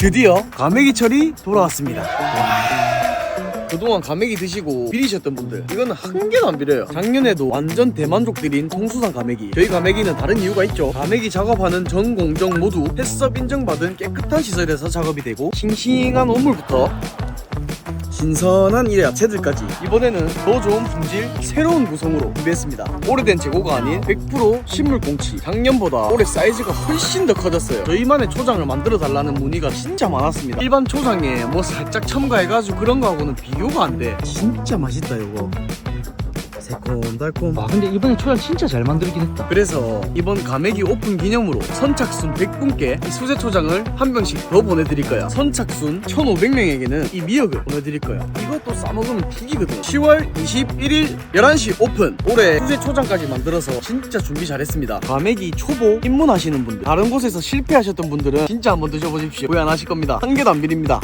드디어 가메기철이 돌아왔습니다. 그동안 가메기 드시고 비리셨던 분들 이거는 한 개도 안 비려요. 작년에도 완전 대만족 드린 통수산 가메기. 저희 가메기는 다른 이유가 있죠. 가메기 작업하는 전 공정 모두 햇섭 인정받은 깨끗한 시설에서 작업이 되고 싱싱한 오물부터 신선한 이 야채들까지. 이번에는 더 좋은 품질 새로운 구성으로 준비했습니다. 오래된 재고가 아닌 100% 식물 공치. 작년보다 올해 사이즈가 훨씬 더 커졌어요. 저희만의 초장을 만들어 달라는 문의가 진짜 많았습니다. 일반 초장에 뭐 살짝 첨가해가지고 그런 거하고는 비교가 안돼. 진짜 맛있다 이거 새콤달콤 와 근데 이번에 초장 진짜 잘 만들긴 했다 그래서 이번 가메기 오픈 기념으로 선착순 100분께 이 수제 초장을 한 병씩 더 보내드릴 거야. 선착순 1,500명에게는 이 미역을 보내드릴 거야. 이것도 싸먹으면 죽이거든. 10월 21일 11시 오픈. 올해 수제 초장까지 만들어서 진짜 준비 잘했습니다. 가메기 초보 입문하시는 분들, 다른 곳에서 실패하셨던 분들은 진짜 한번 드셔보십시오. 후회 안 하실 겁니다. 한 개도 안 비립니다.